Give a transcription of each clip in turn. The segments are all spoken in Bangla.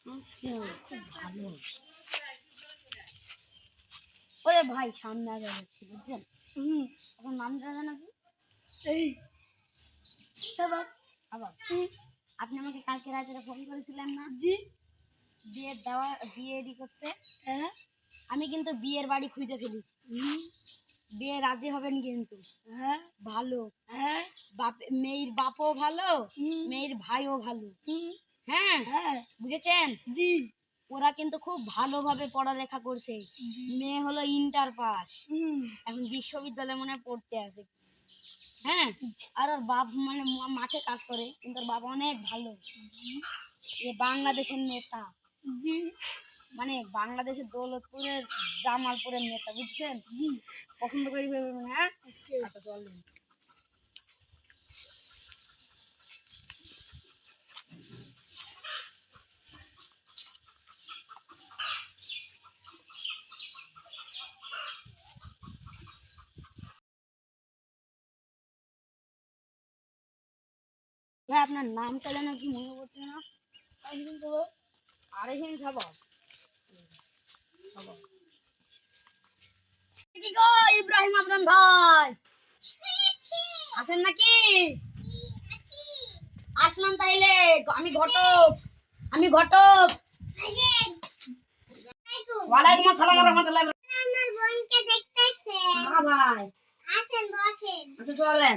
খুব ভালো ওরে ভাই সামনে আগে যাচ্ছি বুঝছেন? হুম আপনার নাম জানা নাকি এই। আবার আবার। আপনি আমাকে কালকে রাতে ফোন করেছিলেন না? জি। বিয়ের দেওয়া বিয়ে রেডি করতে? হ্যাঁ। আমি কিন্তু বিয়ের বাড়ি খুঁজে ফেলেছি। বিয়ে রাজি হবেন কিন্তু। হ্যাঁ। ভালো। হ্যাঁ। বাপ মেয়ের বাপও ভালো মেয়ের ভাইও ভালো। হ্যাঁ হ্যাঁ। বুঝেছেন? জি। ওরা কিন্তু খুব ভালোভাবে পড়ালেখা করছে। মেয়ে হলো ইন্টার পাস। এখন বিশ্ববিদ্যালয়ে মনে পড়তে আছে হ্যাঁ? আর ওর বাপ মানে মাঠে কাজ করে কিন্তু ওর বাবা অনেক ভালো। এ বাংলাদেশের নেতা। মানে বাংলাদেশের দৌলতপুরের জামালপুরের নেতা বুঝছেন? পছন্দ করি ভেবে হ্যাঁ আচ্ছা চলেন ভাই আপনার নাম চলে নাকি মনে পড়ছে না? আমি কিন্তু আরেকজন যাব কি গো ইব্রাহিম আবরাম ভাই? আছেন নাকি? আসলাম তাইলে। আমি ঘটক। আমি ঘটক। ওয়ালাইকুম আসসালাম আমার বোনকে। হ্যাঁ ভাই। আসেন বসেন। আচ্ছা চলেন।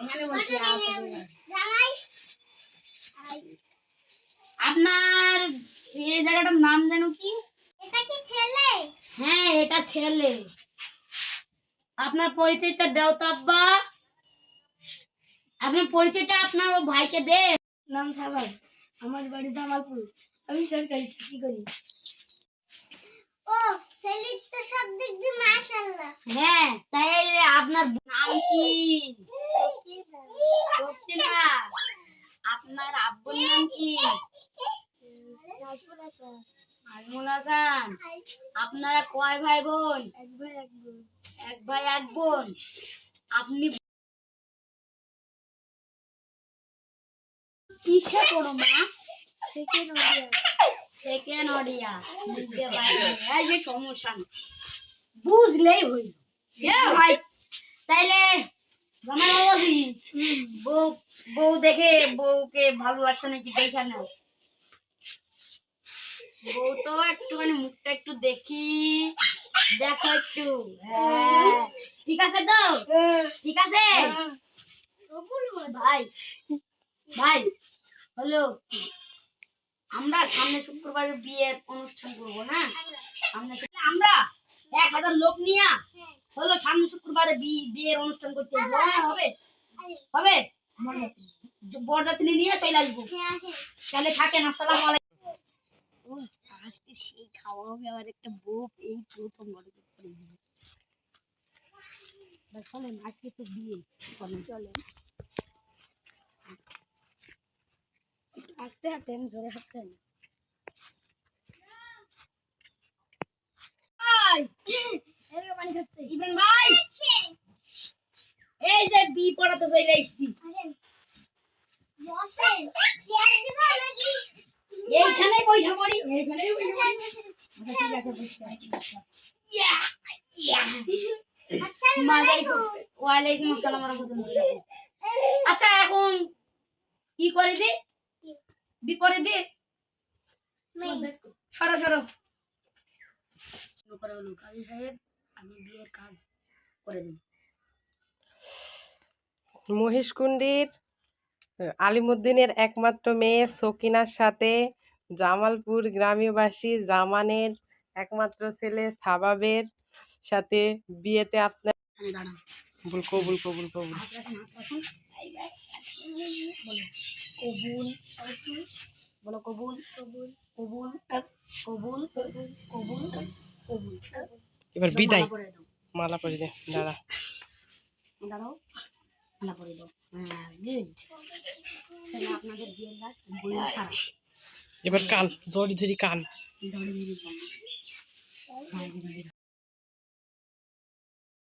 এখানে বসেন আপনার এই জায়গাটার নাম যেন কি? এটা কি ছেলে? হ্যাঁ এটা ছেলে। আপনার পরিচয়টা দাও তো আব্বা। আপনার পরিচয়টা আপনার ভাইকে দে। নাম সাবান। আমার বাড়ি জামালপুর। আমি সরকারি চাকরি করি। ও ছেলের তো সব দিক দিয়ে মাশাআল্লাহ হ্যাঁ তাই আপনার নাম কি আপনার আব্বুর নাম কি? আজমুল হাসান। আপনারা কয় ভাই বোন। এক ভাই এক বোন। আপনি কিসে পড়ো মা? সেকেন্ড অডিও সেকেন্ড অডিয়া এই যে সমস্যা। বুঝলেই হইল। ভাই? তাইলে বউ বউ দেখে বউকে ভালো লাগছে নাকি দেখা নাও বউ তো একটুখানি মুখটা একটু দেখি দেখো একটু। হ্যাঁ। ঠিক আছে তো? ঠিক আছে? ভাই। ভাই হলো আমরা সামনে শুক্রবারে বিয়ের অনুষ্ঠান করব না? সামনে আমরা এক হাজার লোক নিয়ে হলো সামনে শুক্রবারে বিয়ের অনুষ্ঠান করতে। হ্যাঁ, হবে? হবে? বরযাত্রী নিয়ে চলে আসব। হ্যাঁ তাহলে থাকেন আসসালামু আলাইকুম। আজকে সেই খাওয়া হবে আবার একটা বউ এই প্রথম বড় করে চলেন আজকে তো বিয়ে। চলেন চলেন। আস্তে হাঁটেন জোরে হাঁটতেন ভাই এদিকে পানি খাচ্ছে ইব্রাহিম ভাই! এই যে বি পড়াতে চলে এসেছি আসেন বসেন চেয়ার দিব নাকি এইখানে পয়সা পড়ি এইখানে আচ্ছা ওয়ালাইকুম আসসালাম রাহমাতুল্লাহ। আচ্ছা এখন কি করে দি? বিপরে দি? সরো সরো। করে হলো কাজী সাহেব আমি বিয়ের কাজ করে দিন মহিষকুণ্ডির আলিমুদ্দিনের একমাত্র মেয়ে সকিনার সাথে জামালপুর গ্রামীয়বাসী জামানের একমাত্র ছেলে সাবাবের সাথে বিয়েতে আপনার কবুল কবুল কবুল। কবুল কবুল কবুল বলো কবুল কবুল কবুল কবুল কবুল। এবার বিদায়। মালা পরে দে দাঁড়া। দাঁড়াও। মালা পরিয়ে দাও। হ্যাঁ আপনাদের বিয়ের সারা এবার কান জড়ি ধরি কান। ধরে ধরে